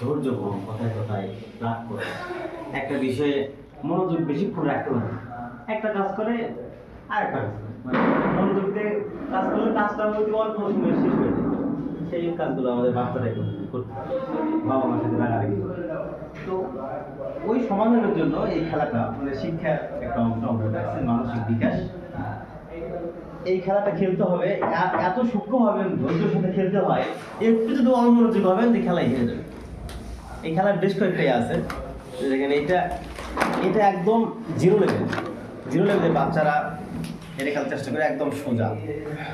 ধৈর্য কম কথায় কথায় রাগ করে। একটা বিষয়ে মনোযোগ বেশিক্ষণ রাখতে পারে একটা কাজ করে আর একটা কাজ মানে মনোযোগ দিয়ে কাজ করলে কাজটার মধ্যে অল্প সময় শেষ হয়ে যায়। সেই কাজগুলো আমাদের বাচ্চারা করতে। বাবা মার সাথে রাগারাগি। তো ওই সমাধানের জন্য এই খেলাটা মানে শিক্ষার একটা অংশ আমরা রাখছি, মানসিক বিকাশ। এই খেলাটা খেলতে হবে। এত সূক্ষ্মভাবে ধৈর্যের সাথে খেলতে হয়, একটু যদি অমনোযোগ হবেন, তো খেলাই হেরে যাবে। এই খেলার বেশ কয়েকটাই আছে। দেখেন এটা এটা একদম জিরো লেভেল জিরো লেভেলের বাচ্চারা এটা খেলার চেষ্টা করে, একদম সোজা।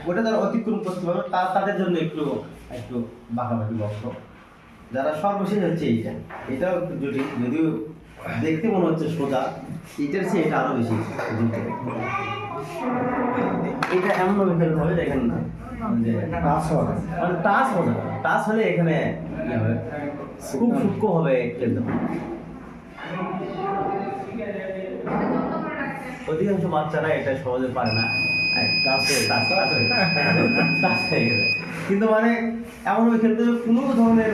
ওটা যারা অতিক্রম করতে পারবে, তা তাদের জন্য একটু একটু বাঁকাবাকি বক্স। যারা সর্বশেষ হচ্ছে এইটা। এটাও একটু জটিল, যদিও দেখতে মনে হচ্ছে সোজা। এটার চেয়ে এটা আরও বেশি এটা এমন ভাবে খেলতে হবে, দেখেন না। টাচ ইয়ে হবে, খুব সূক্ষ্ম হবে অধিকাংশ বাচ্চারা এটা সহজে পারে না। টাচ হয়ে- গেছে। কিন্তু মানে এমনভাবে খেলতে হবে কোনো ধরনের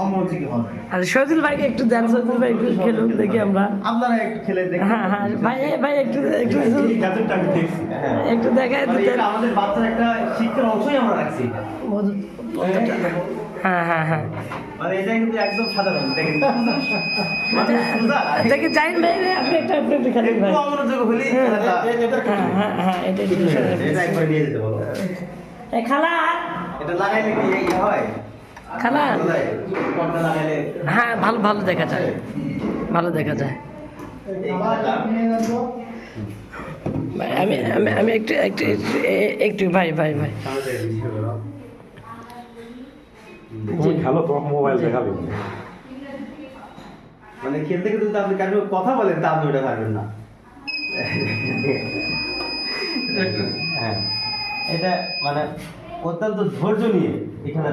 অমনোযোগী হবে আর ভাইকে একটু দেন ভাই একটু খেলুন দেখি আমরা। আপনারা একটু খেলে দেখুন হ্যাঁ হ্যাঁ ভাই ভাই একটু একটু হ্যাঁ। একটু দেখায় মানে এটা আমাদের বাচ্চার একটা শিক্ষার অংশই আমরা রাখছি। হ্যাঁ হ্যাঁ হ্যাঁ। মানে এটা কিন্তু একদম সাধারণ দেখেন। মানে দেখি ভাই রে, আপনি একটা আপনি একটু খেলেন ভাই। অমনোযোগ হলেই হ্যাঁ হ্যাঁ হ্যাঁ এটা এটা একবার নিয়ে যেতে বলো। খালা এটা লাগাইলে কি ইয়ে হয়? লাগাইলে হ্যাঁ ভালো ভালো দেখা যায়। ভালো দেখা যায়। এই আমি আমি আমি একটু একটু একটু- ভাই ভাই ভাই। তুমি খেলো তোমাকে মোবাইল দেখাবে। মানে খেলতে খেলতে যদি আপনি কারও কথা বলেন তা আপনি ওটা পারবেন না। হ্যাঁ। এটা মানে অত্যন্ত ধৈর্য নিয়ে এখানে